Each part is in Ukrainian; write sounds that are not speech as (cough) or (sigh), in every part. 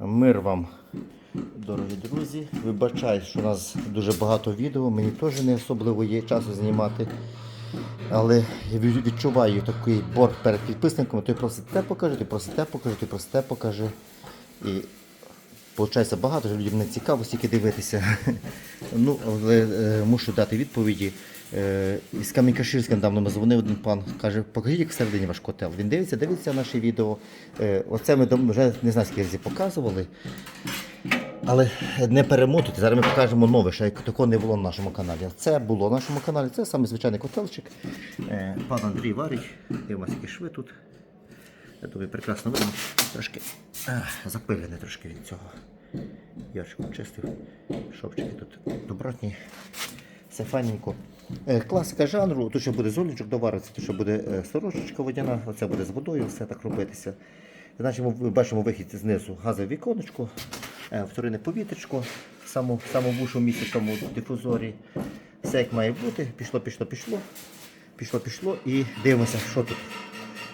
Мир вам, дорогі друзі. Вибачаю, що у нас дуже багато відео, мені теж не особливо є часу знімати. Але я відчуваю такий борг перед підписниками, той просить те покажи, той просить те покажи, той просить те покажи. І виходить багато, людям не цікаво стільки дивитися. (laughs) Ну, але е, мушу дати відповіді. Е, із Камінь-Каширська недавно ми дзвонив один пан, каже, покажіть, як всередині ваш котел. Він дивиться, дивиться наші відео. Е, оце ми вже не знаю, скільки разів показували. Але не перемотуйте, зараз ми покажемо нове, що такого не було на нашому каналі. Це було на нашому каналі, це саме звичайний котелчик. Е, Пан Андрій варить, дивимося, які шви тут. Я думаю, прекрасно видно. Трошки запилене трошки від цього. Ярчиком чистив. Шовчики тут добротні. Все файненько. Е, Класика жанру, тут ще буде золічок довариться, тут ще буде е, сорочечка водяна, оце буде з водою, все так робитися. Значить, ми бачимо вихід знизу газове віконечко, е, вторинне повітрячко, в самому вушому місці, в тому дифузорі. Все як має бути. Пішло, пішло, пішло. Пішло, пішло і дивимося, що тут.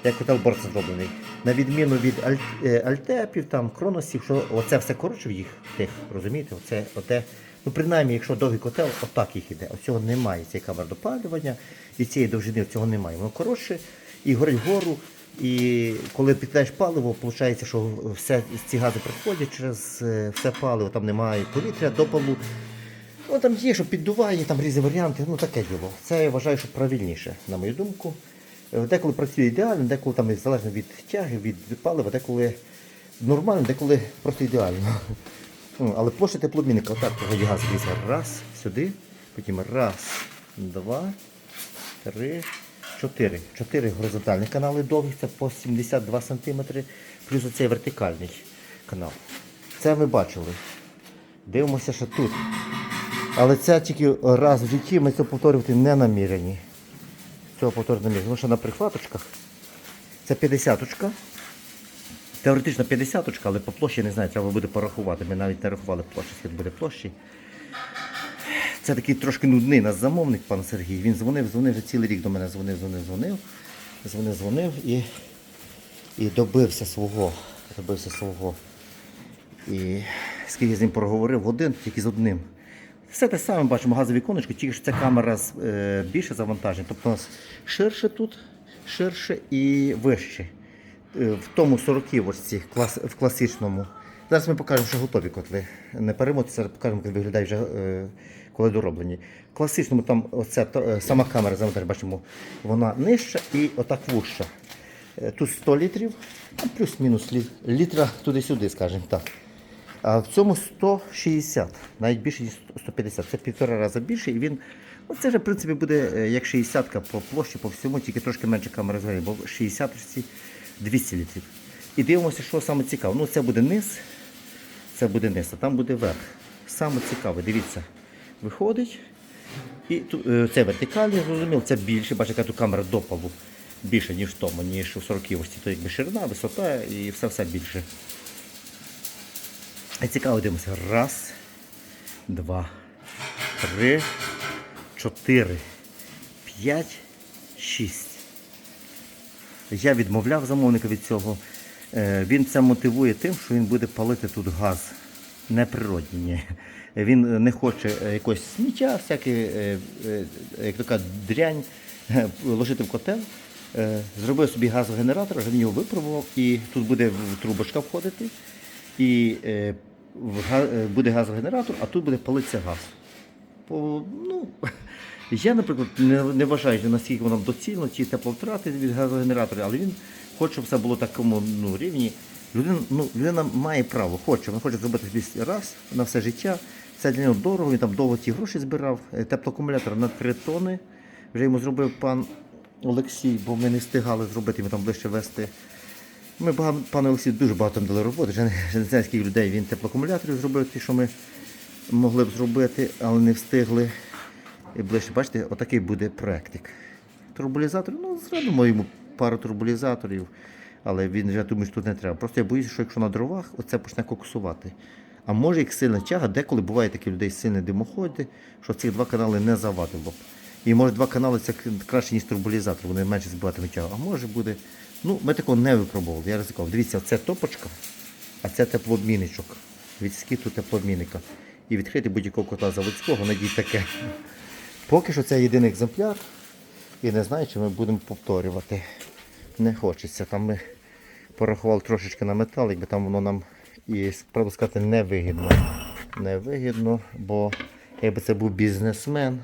Як котел зроблений. На відміну від аль, альтепів, там, кроносів, що оце все коротше в їх тих, розумієте? Оце, оте, ну принаймні, якщо довгий котел, отак їх іде. Оцього немає, цієї камери допалювання, і цієї довжини цього немає. Воно коротше і горить вгору. І коли підкидаєш паливо, виходить, що все ці гази приходять через е, все паливо, там немає повітря до полу. Ну там є, що піддуває, там різні варіанти, ну таке діло. Це я вважаю, що правильніше, на мою думку. Е, Деколи працює ідеально, деколи там залежно від тяги, від палива, деколи нормально, деколи просто ідеально. Ну, Але площа теплообмінника, отак газ дивіться. Раз, сюди, потім раз, два, три, чотири. Чотири горизонтальні канали довгі, це по 72 см, плюс оцей вертикальний канал. Це ми бачили. Дивимося, що тут. Але це тільки раз в житті ми це повторювати не намірені. Цього повторювати намірені. Тому що на прихваточках це 50-очка. Теоретично 50-очка, але по площі не знаю, треба буде порахувати. Ми навіть не рахували площі, скільки буде площі. Це такий трошки нудний наш замовник, пан Сергій. Він дзвонив, дзвонив вже цілий рік до мене дзвонив, дзвонив, дзвонив. Дзвонив, дзвонив і, і добився свого. Добився свого. І скільки я з ним проговорив, годин тільки з одним. Все те саме бачимо газове віконечко, тільки що ця камера е, більше завантажена. Тобто у нас ширше тут, ширше і вище. Е, В тому 40 ось цих клас, в класичному. Зараз ми покажемо, що готові котли. Не перемотися, зараз покажемо, як виглядають вже е, коли дороблені. В класичному там оця, е, сама камера, завантаж, бачимо, вона нижча і отак вужча. Тут 100 літрів, а плюс-мінус літра туди-сюди, скажімо так. А в цьому 160, навіть більше ніж 150. Це півтора рази більше. І він, ну це вже в принципі буде як 60 по площі, по всьому, тільки трошки менше камери згорі, бо в 60 ці 200 літрів. І дивимося, що саме цікаво. Ну це буде низ, це буде низ, а там буде верх. Саме цікаве, дивіться, виходить. І е, це вертикальний, зрозуміло, це більше, бачите, яка тут камера до більше, ніж в тому, ніж у 40 ось то якби ширина, висота і все-все більше. А цікаво дивимося. Раз, два, три, чотири, п'ять, шість. Я відмовляв замовника від цього. Е, Він це мотивує тим, що він буде палити тут газ. Неприродній. ні. Він не хоче якогось сміття, всяке, е, е, як така дрянь, ложити в котел. Зробив собі газогенератор, він його випробував, і тут буде трубочка входити. І буде газогенератор, а тут буде палитися газ. Ну, я, наприклад, не, вважаю, наскільки воно доцільно, ті тепловтрати від газогенератора, але він хоче, щоб все було в такому ну, рівні. Людина, ну, людина має право, хоче, він хоче зробити раз на все життя. Це для нього дорого, він там довго ті гроші збирав. Е, Теплоакумулятор на 3 тони. Вже йому зробив пан Олексій, бо ми не встигали зробити, ми там ближче вести. Ми пане Олексій дуже багато дали роботи. Вже не, вже не знаю, скільки людей він теплоакумуляторів зробив, ті, що ми могли б зробити, але не встигли. І ближче, бачите, отакий буде проектик. Турбулізатор, ну, зробимо йому пару турбулізаторів, але він вже думаю, що тут не треба. Просто я боюся, що якщо на дровах, оце почне коксувати. А може, як сильна тяга, деколи буває такі людей сильні димоходи, що цих два канали не завадило б. І може два канали це краще, ніж турбулізатор, вони менше збиватимуть тягу. А може буде. Ну, ми такого не випробували, я ризикував. Дивіться, це топочка. а це теплообмінничок. Від скіту теплообмінника. І відкрити будь-якого кота заводського, надій таке. Поки що це єдиний екземпляр. І не знаю, чи ми будемо повторювати. Не хочеться. Там ми порахували трошечки на метал, якби там воно нам і правду сказати невигідно. Невигідно, бо якби це був бізнесмен,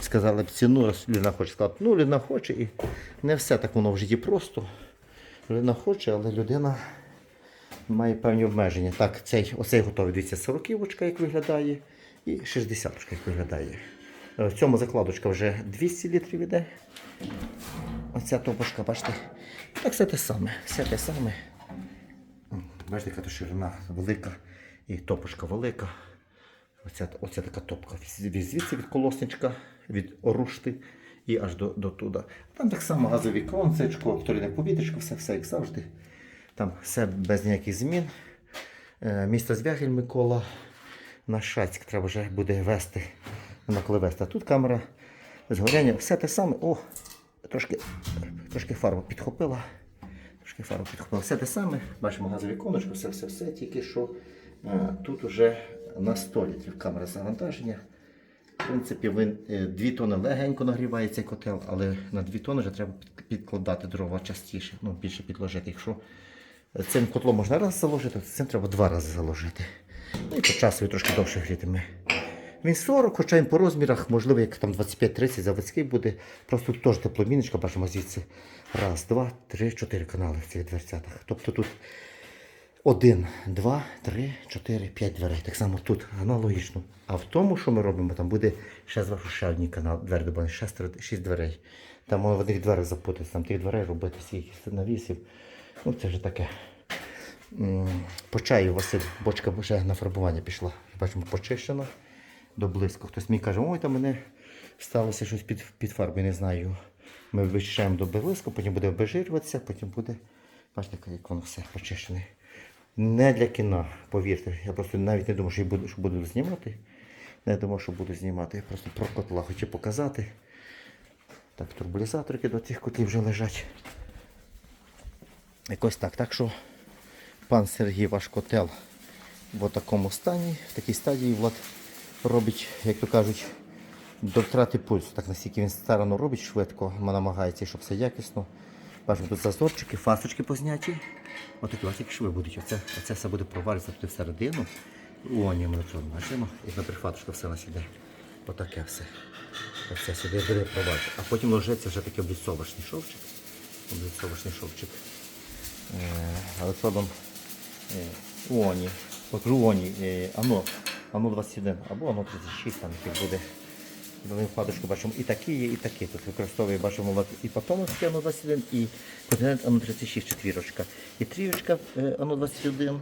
сказали б ціну, раз людина хоче сказати, ну людина хоче і не все так воно в житті просто. Людина хоче, але людина має певні обмеження. Так, цей, оцей готовий, дивіться, 40 як виглядає, і 60 як виглядає. Е, В цьому закладочка вже 200 літрів іде. Оця топочка, бачите, так все те саме, все те саме. Бачите, яка ширина велика і топочка велика. Оця, оця така топка. Від- Звідси від колосничка, від орушти і аж до, до туди. Там так само газові концечко, вторинне повітрячко, все, все як завжди. Там все без ніяких змін. Е, Місто Звягель Микола на Шацьк треба вже буде вести. На коли тут камера згоряння, все те саме. О, трошки, трошки фарба підхопила. Трошки фарбу підхопила. Все те саме. Бачимо газові коночки, все, все, все. Тільки що е, тут вже на 100 літрів камера завантаження. В принципі, він 2 тони легенько нагріває цей котел, але на 2 тони вже треба підкладати дрова частіше, ну, більше підложити. Якщо цим котлом можна раз заложити, то цим треба два рази заложити. Ну і по часу трошки довше грітиме. Він 40, хоча він по розмірах, можливо, як там 25-30 заводський буде. Просто теж тепломіночка, бачимо звідси. Раз, два, три, чотири канали в цих дверцятах. Тобто тут один, два, три, чотири, п'ять дверей. Так само тут аналогічно. А в тому, що ми робимо, там буде ще зверху ще одні канал, двері добавлені, ще шість дверей. Там в одних дверях запутатися, там тих дверей робити скільки навісів. Ну це вже таке. По чаю Василь, бочка вже на фарбування пішла. Бачимо, почищена до близько. Хтось мені каже, ой, там мене сталося щось під, під фарбою, не знаю. Ми вичищаємо до близько, потім буде обезжирюватися, потім буде. Бачите, як воно все почищене. Не для кіна, повірте. Я просто навіть не думав, що буду, що буду знімати. Не думав, що буду знімати. Я просто про котла хочу показати. Так, турбулізаторки до цих котлів вже лежать. Якось так. Так що пан Сергій ваш котел в такому стані, в такій стадії Влад робить, як то кажуть, до втрати пульсу. Так настільки він старано робить швидко, намагається, щоб все якісно. Бачимо, тут зазорчики, фасочки позняті. Отакі які шви будуть. Оце, оце все буде провалюватися туди всередину. О, ні, ми на бачимо. І на прифаточка все нас іде. Отаке все. Оце сюди буде провалювати. А потім ложиться вже такий обліцовочний шовчик. Обліцовочний шовчик. Е, електродом е, УОНі. От УОНі, е, ано, ано 21 або ано 36, там який буде. Дали вкладочку бачимо і такі є, і такі. Тут використовує, бачимо і Патоновський ано 21, і континент ано 36 четвірочка. І трієчка ано 21,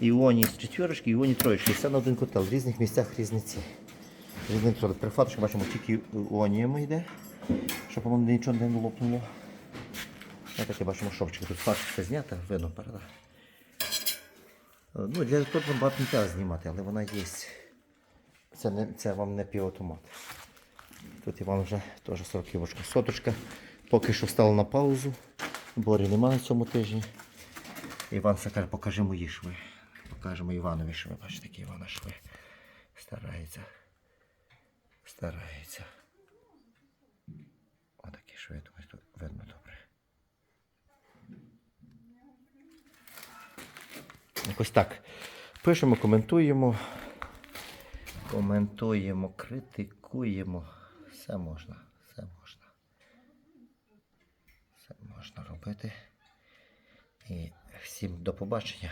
і УОНі з четвірочки, і УОНі троєчки. Все на один котел. В різних місцях різниці. Різний тролик. Прифаточка бачимо тільки УОНіями йде, щоб воно нічого не лопнуло. Ось таке бачимо шовчики. Тут фарш все знято, видно, правда? Ну, для того багато не треба знімати, але вона є. Це, не, це вам не півавтомат. Тут Іван вже теж 40 ківочка. Соточка поки що стала на паузу. Борі немає на цьому тижні. Іван каже, покажи мої шви. Покажемо Іванові шви. Бачите, які Івана шви. Старається. Старається. Отакі шви, я думаю, тут видно Якось так. Пишемо, коментуємо. Коментуємо, критикуємо. Все можна. Все можна. Все можна робити. І всім до побачення.